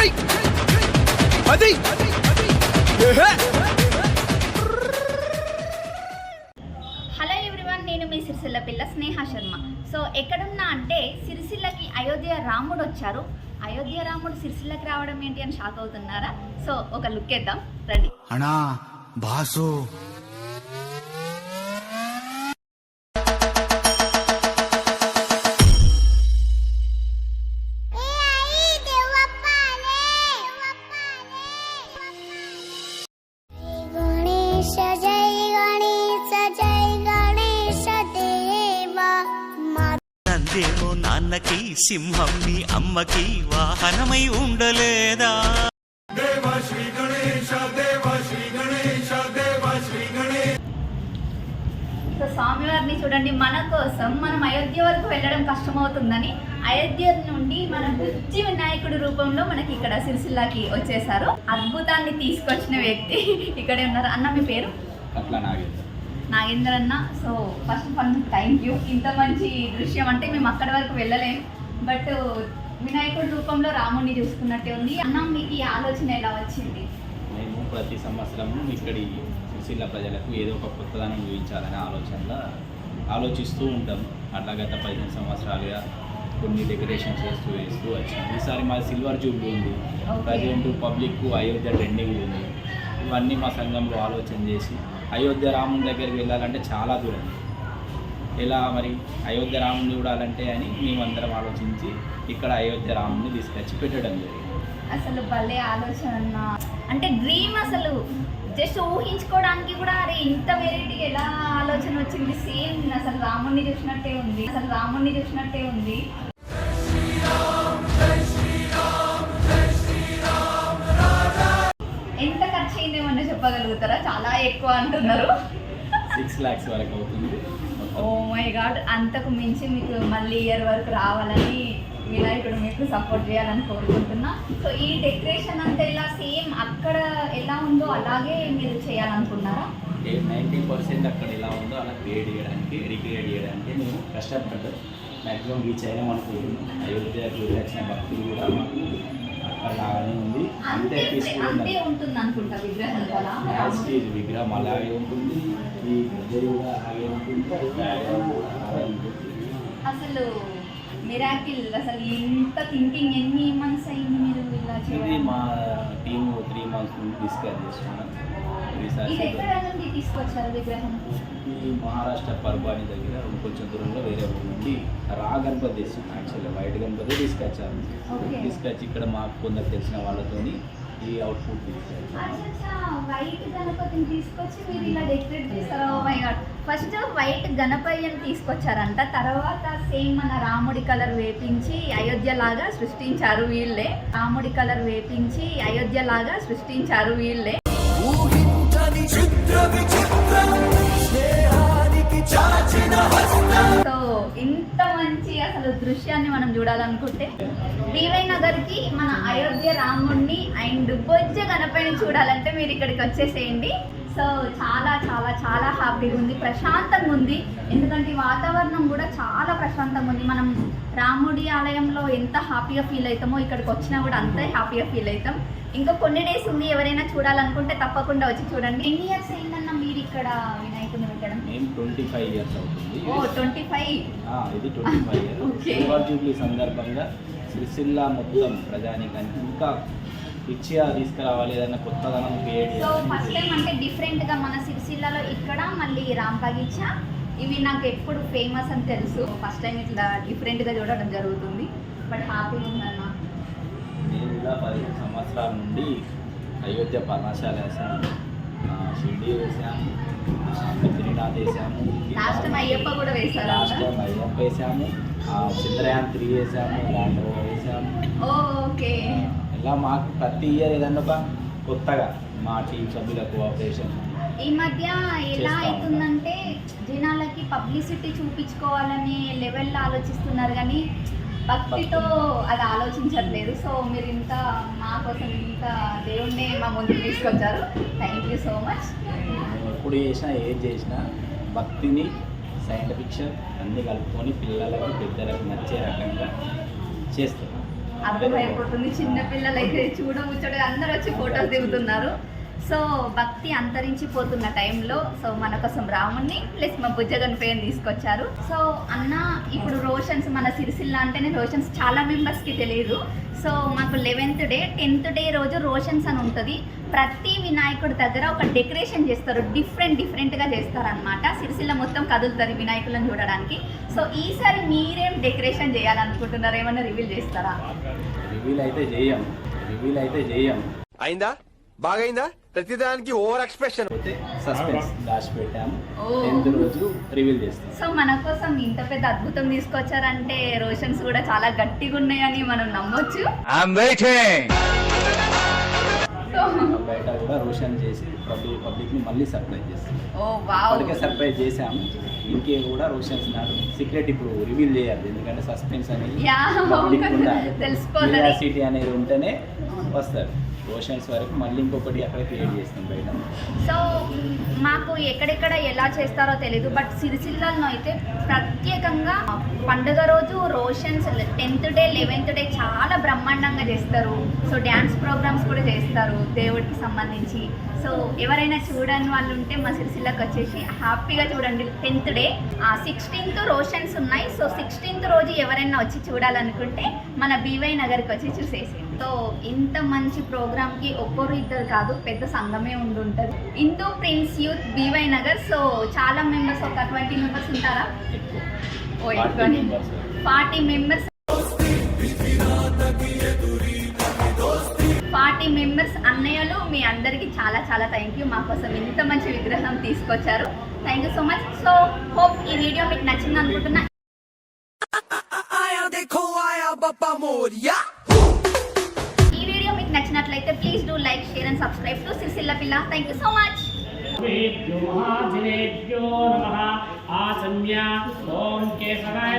అది. Hello everyone నేను మీ సిరిసిల్ల పిల్ల స్నేహ శర్మ. సో ఎక్కడున్నా అంటే సిరిసిల్లకి అయోధ్య రాముడు వచ్చారు. అయోధ్య రాముడు సిరిసిల్లకి రావడం ఏంటి అని షాక్ అవుతున్నారా? సో ఒక లుక్ వేద్దాం. రండి అన్నా బాసు నాన్నకి సింహం నీ అమ్మకి వాహనమై ఉండలేదా? సో స్వామివారిని చూడండి మన కోసం మనం అయోధ్య వరకు వెళ్ళడం కష్టమవుతుందని అయోధ్య నుండి మన బుజ్జి వినాయకుడి రూపంలో మనకి ఇక్కడ సిరిసిల్లాకి వచ్చేసారు అద్భుతాన్ని తీసుకొచ్చిన వ్యక్తి ఇక్కడే ఉన్నారు. అన్న మీ పేరు? అట్లా నాగేంద్ర. నాగేందర్ అన్న. So first of all thank you ఇంత మంచి దృశ్యం అంటే మేము అక్కడి వరకు వెళ్ళలేము బట్ వినాయకుడి రూపంలో రాముడిని చూసుకున్నట్టే ఉంది. అన్న మీకు ఈ ఆలోచన ఎలా వచ్చింది? మేము ప్రతి సంవత్సరము ఇక్కడి సిరిసిల్ల ప్రజలకు ఏదో ఒక కొత్తదనం చూపించాలనే ఆలోచనలో ఆలోచిస్తూ ఉంటాం. అట్లా గత పదిహేను సంవత్సరాలుగా కొన్ని డెకరేషన్ చేస్తూ వేస్తూ వచ్చాం. ఈసారి మా సిల్వర్ జూబ్లీ ఉంది. ప్రజెంట్ పబ్లిక్ అయోధ్య ట్రెండింగ్ ఉంది. ఇవన్నీ మా సంఘంలో ఆలోచన చేసి అయోధ్య రాముని దగ్గరికి వెళ్ళాలంటే చాలా దూరం. ఎలా మరి? అయోధ్య రాముని చూడాలంటే అని మేమందరం ఆలోచించి ఇక్కడ అయోధ్య రాముని తీసుకొచ్చి పెట్టడం జరిగింది. అసలు భలే ఆలోచన అంటే డ్రీమ్ అసలు. జస్ట్ ఊహించుకోవడానికి కూడా అరే ఇంత వెరైటీ ఎలా ఆలోచన వచ్చింది? సేమ్ అసలు రాముడిని చూసినట్టే ఉంది. అసలు రాముడిని చూసినట్టే ఉంది. చెప్పగలుగుతారా? చాలా ఎక్కువ అంటున్నారు. సిక్స్ ల్యాక్స్ వరకు అవుతుంది. ఓ మై గాడ్ అంతకు మించి మీకు మళ్ళీ ఇయర్ వరకు రావాలని వినాయకుడు మీకు సపోర్ట్ చేయాలని కోరుకుంటున్నా. సో ఈ డెకరేషన్ అంతా ఇలా సేమ్ అక్కడ ఎలా ఉందో అలాగే మీరు చేయాలనుకున్నారా నైంటీ పర్సెంట్ అక్కడ ఎలా ఉందో అలా క్రియేట్ చేయడానికి రీక్రియేట్ చేయడానికి మేము కష్టపడ్డాం. మ్యాక్సిమం రీచ్ అయినాం అనుకుంటున్నాం. అయోధ్యకి వచ్చిన భక్తులు కూడా అలానే ఉంది. అంతే పీస్ఫుల్ ఉంటుంది అనుకుంటా విగ్రహం కదా స్టేజ్ విగ్రహం అలాగే ఉంటుంది. ఈ ప్రజలు కూడా అలాగే ఉంటుంది. అలాగే అసలు మిరాకిల్ అసలు ఇంత థింకింగ్ ఎన్ని మంత్స్ అయింది మీరు ఇలా మా టీమ్ త్రీ మంత్స్ నుండి డిస్కస్ చేస్తున్నాం ఇది ఈసారి ఎక్కడ నుండి తీసుకొచ్చారు విగ్రహం? ఈ మహారాష్ట్ర పర్బాని దగ్గర కొంచెం దూరంలో వేరే ఊరు నుండి రా గణపతి తెచ్చింది యాక్చువల్గా వైట్ గణపతి తీసుకొచ్చారు. తీసుకొచ్చి ఇక్కడ మాకు కొందరు తెలిసిన వాళ్ళతోని ఈ అవుట్పుట్ వైట్ గణపతిని తీసుకొచ్చి మీరు ఇలా డెకరేట్ చేస్తారు మై గాడ్ ఫస్ట్ వైట్ గణపయ్యని తీసుకొచ్చారంట. తర్వాత సేమ్ మన రాముడి కలర్ వేపించి అయోధ్య లాగా సృష్టించారు వీళ్ళే. రాముడి కలర్ వేపించి అయోధ్య లాగా సృష్టించారు వీళ్ళే. దృశ్యాన్ని మనం చూడాలనుకుంటే డివై నగర్కి మన అయోధ్య రాముడిని అండ్ బొజ్జ గణపతిని చూడాలంటే మీరు ఇక్కడికి వచ్చేసేయండి. సో చాలా చాలా చాలా హ్యాపీగా ఉంది ప్రశాంతంగా ఉంది. ఎందుకంటే వాతావరణం కూడా చాలా ప్రశాంతంగా ఉంది. మనం రాముడి ఆలయంలో ఎంత హ్యాపీగా ఫీల్ అవుతామో ఇక్కడికి వచ్చినా కూడా అంతే హ్యాపీగా ఫీల్ అవుతాం. ఇంకా కొన్ని డేస్ ఉంది ఎవరైనా చూడాలనుకుంటే తప్పకుండా వచ్చి చూడండి. ఎన్ని ఇయర్స్ అయింది? ఇక్కడ వినాయకుని పెట్టడం? మేము ట్వంటీ ఫైవ్ ఇయర్స్ అవుతుంది. ఓ ట్వంటీ ఫైవ్ ఇది twenty five year. Silver jubilee సందర్భంగా సిరిసిల్ల మొత్తం ప్రజానికానికి ఇంకా పిచ్చిగా తీసుకురావాలి ఏదైనా కొత్తదనం క్రియేట్ సో ఫస్ట్ టైం అంటే డిఫరెంట్గా మన సిరిసిల్లలో ఇక్కడ మళ్ళీ రాంపగిచ్చ ఇవి నాకు ఎప్పుడు ఫేమస్ అని తెలుసు. ఫస్ట్ టైం ఇట్లా డిఫరెంట్గా చూడడం జరుగుతుంది. బట్ హ్యాపీగా ఉందన్న. నేను ఇలా పదిహేను సంవత్సరాల నుండి అయోధ్య పర్ణశాల షిర్డీ వేసాము బద్రీనాథ్ వేసాము లాస్ట్ టైం అయ్యప్ప కూడా వేశారు? లాస్ట్ టైం అయ్యప్ప వేసాము చంద్రయాన్ త్రీ వేసాము ల్యాండ్ రోవర్ వేసాము ఓకే. ఇలా మాకు ప్రతి ఇయర్ ఏదన్నా ఒక కొత్తగా మా టీం సభ్యుల కోఆపరేషన్ ఈ మధ్య ఎలా అవుతుందంటే జనాలకి పబ్లిసిటీ చూపించుకోవాలనే లెవెల్లో ఆలోచిస్తున్నారు కానీ భక్తితో అది ఆలోచించట్లేదు. సో మీరు ఇంత మా కోసం ఇంత దేవుణ్ణి మా ముందుకు తీసుకొచ్చారు. థ్యాంక్ యూ సో మచ్ ఎప్పుడు చేసినా ఏది చేసినా భక్తిని సైంటిఫిక్షన్ అన్నీ కలుపుకొని పిల్లలకి పెద్దలకు నచ్చే రకంగా చేస్తాం అర్థమైపోతుంది చిన్నపిల్లలు అయితే చూడముచ్చటగా అందరూ వచ్చి ఫొటోస్ దిగుతున్నారు. సో భక్తి అంతరించిపోతున్న టైంలో సో మన కోసం రాముణ్ణి ప్లస్ మా బుజ్జగన్ పేరుని తీసుకొచ్చారు. సో అన్న ఇప్పుడు రోషన్స్ మన సిరిసిల్ల అంటేనే రోషన్స్ చాలా మెంబర్స్కి తెలియదు సో మాకు లెవెన్త్ డే టెన్త్ డే రోజు రోషన్స్ అని ఉంటుంది. ప్రతి వినాయకుడి దగ్గర ఒక డెకరేషన్ చేస్తారు. డిఫరెంట్ డిఫరెంట్గా చేస్తారనమాట సిరిసిల్ల మొత్తం కదులుతారు ఈ వినాయకులను చూడడానికి. సో ఈసారి మీరేం డెకరేషన్ చేయాలనుకుంటున్నారు? ఏమన్నా రివీల్ చేస్తారా? రివీల్ అయితే చేయం. రివీల్ అయితే చేయం. అయిందా? బాగైందా? ప్రతిదానికి ఓవర్ ఎక్స్ప్రెషన్. పోతే సస్పెన్స్ దాచిపెట్టాము. ఓ. టెన్త్ రోజు రివీల్ చేస్తాం. సో మన కోసం ఇంత పెద్ద అద్భుతం తీసుకొచ్చారంటే రోషన్స్ కూడా చాలా గట్టిగా ఉన్నాయని మనం నమ్మొచ్చు. సో బయట కూడా రోషన్ చేసి పబ్లిక్ పబ్లిక్ని మళ్ళీ సర్ప్రైజ్ చేస్తాం. ఓ వావ్. సర్ప్రైజ్ చేసాము ఇంకే కూడా రోషన్స్ నాడు సీక్రెట్ ఇప్పుడు రివీల్ చేయాలి. ఎందుకంటే సస్పెన్స్ అనేది యా, పబ్లిక్ ఉండాలి. తెలిసిపోతుంది. క్యూరియాసిటీ అనేది ఉంటేనే వస్తారు పోర్షన్స్ వరకు మళ్ళీ ఇంకొకటి అక్కడ క్రియేట్ చేస్తాం బయట సో మాకు ఎక్కడెక్కడ ఎలా చేస్తారో తెలియదు బట్ సిరిసిల్లలో అయితే ప్రత్యేకంగా పండుగ రోజు రోషన్స్ టెన్త్ డే లెవెన్త్ డే చాలా బ్రహ్మాండంగా చేస్తారు. సో డ్యాన్స్ ప్రోగ్రామ్స్ కూడా చేస్తారు దేవుడికి సంబంధించి. సో ఎవరైనా చూడని వాళ్ళు ఉంటే మా సిరిసిల్లకి వచ్చేసి హ్యాపీగా చూడండి. టెన్త్ డే సిక్స్టీన్త్ రోషన్స్ ఉన్నాయి. సో సిక్స్టీన్త్ రోజు ఎవరైనా వచ్చి చూడాలనుకుంటే మన బీవై నగర్కి వచ్చి చూసేసి సో ఇంత మంచి ప్రోగ్రామ్కి ఒక్కరు ఇద్దరు కాదు పెద్ద సంఘమే ఉండుంటుంది. Hindu prince youth BY Nagar so చాలా మెంబర్స్ ఒక ట్వంటీ మెంబర్స్ ఉంటారా? ఓ. ఫార్టీ మెంబర్స్ ఫార్టీ మెంబర్స్ అన్నయ్యలు మీ అందరికీ చాలా చాలా థ్యాంక్ యూ మా కోసం ఇంత మంచి విగ్రహం తీసుకొచ్చారు. Thank you so much so hope ఈ వీడియో మీకు నచ్చింది అనుకుంటున్నా నచ్చినట్లయితే please do like share and subscribe to Sircilla Pilla thank you so much వేద్యో ఆసన్య ఓం కేశవాయ